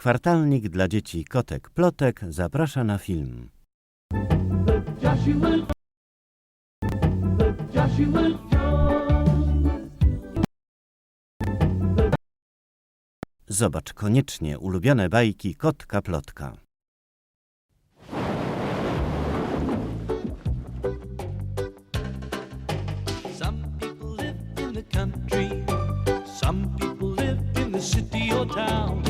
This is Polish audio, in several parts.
Kwartalnik dla dzieci Kotek Plotek zaprasza na film. Zobacz koniecznie ulubione bajki Kotka Plotka. Some people live in the city or town.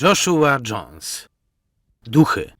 Joshua Jones. Duchy.